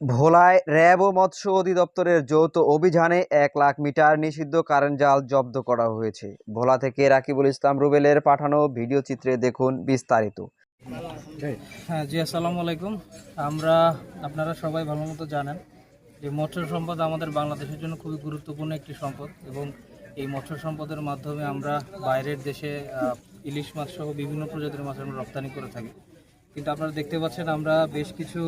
ভোলায় র্যাব ও মৎস্য অধিদপ্তরের যৌথ অভিযানে এক লাখ মিটার নিষিদ্ধ কারেন্ট জাল জব্দ করা হয়েছে। ভোলা থেকে রাকিবুল ইসলাম রুবেলের পাঠানো ভিডিও চিত্রে দেখুন বিস্তারিত। হ্যাঁ জি, আসসালামু আলাইকুম। আমরা, আপনারা সবাই ভালো মতো জানেন যে মৎস্য সম্পদ আমাদের বাংলাদেশের জন্য খুবই গুরুত্বপূর্ণ একটি সম্পদ এবং এই মৎস্য সম্পদের মাধ্যমে আমরা বাইরের দেশে ইলিশ মাছ সহ বিভিন্ন প্রজাতির মাছ আমরা রপ্তানি করে থাকি। কিন্তু আপনারা দেখতে পাচ্ছেন আমরা বেশ কিছু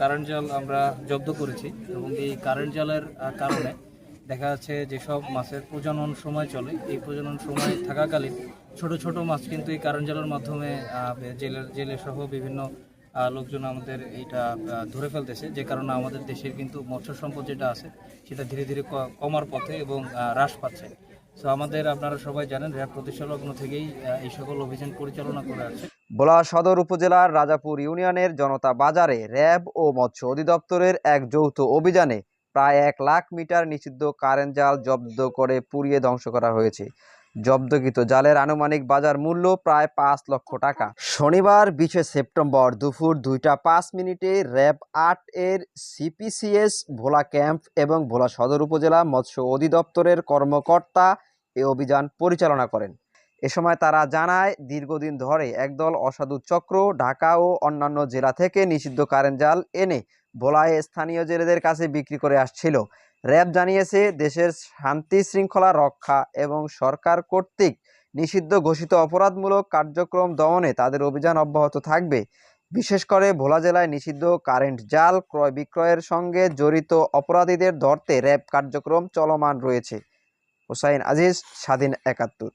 কারেন্ট জাল আমরা জব্দ করেছি এবং এই কারেন্ট জালের কারণে দেখা যাচ্ছে যেসব মাছের প্রজনন সময় চলে। এই প্রজনন সময় থাকাকালীন ছোট ছোট মাছ কিন্তু এই কারেন্ট জালের মাধ্যমে জেলের জেলে সহ বিভিন্ন লোকজন আমাদের এইটা ধরে ফেলতেছে। যে কারণে আমাদের দেশের কিন্তু মৎস্য সম্পদ যেটা আছে, সেটা ধীরে ধীরে কমার পথে এবং হ্রাস পাচ্ছে। তো আমাদের আপনারা সবাই জানেন, র্যাব প্রতিষ্ঠা লগ্ন থেকেই এই সকল অভিযান পরিচালনা করে আছে ভোলা সদর উপজেলার রাজাপুর ইউনিয়নের জনতা বাজারে র্যাব ও মৎস্য অধিদপ্তরের এক যৌথ অভিযানে প্রায় এক লাখ মিটার নিষিদ্ধ কারেন্ট জাল জব্দ করে পুড়িয়ে ধ্বংস করা হয়েছে। জব্দকৃত জালের আনুমানিক বাজার মূল্য প্রায় পাঁচ লক্ষ টাকা। শনিবার বিশে সেপ্টেম্বর দুপুর দুইটা পাঁচ মিনিটে র্যাব আট এর সিপিসিএস ভোলা ক্যাম্প এবং ভোলা সদর উপজেলা মৎস্য অধিদপ্তরের কর্মকর্তা এ অভিযান পরিচালনা করেন। এ সময় তারা জানায়, দীর্ঘদিন ধরে একদল অসাধু চক্র ঢাকা ও অন্যান্য জেলা থেকে নিষিদ্ধ কারেন্ট জাল এনে ভোলায় স্থানীয় জেলেদের কাছে বিক্রি করে আসছিল। র্যাব জানিয়েছে, দেশের শান্তি শৃঙ্খলা রক্ষা এবং সরকার কর্তৃক নিষিদ্ধ ঘোষিত অপরাধমূলক কার্যক্রম দমনে তাদের অভিযান অব্যাহত থাকবে। বিশেষ করে ভোলা জেলায় নিষিদ্ধ কারেন্ট জাল ক্রয় বিক্রয়ের সঙ্গে জড়িত অপরাধীদের ধরতে র্যাব কার্যক্রম চলমান রয়েছে। হোসাইন আজিজ, স্বাধীন একাত্তর।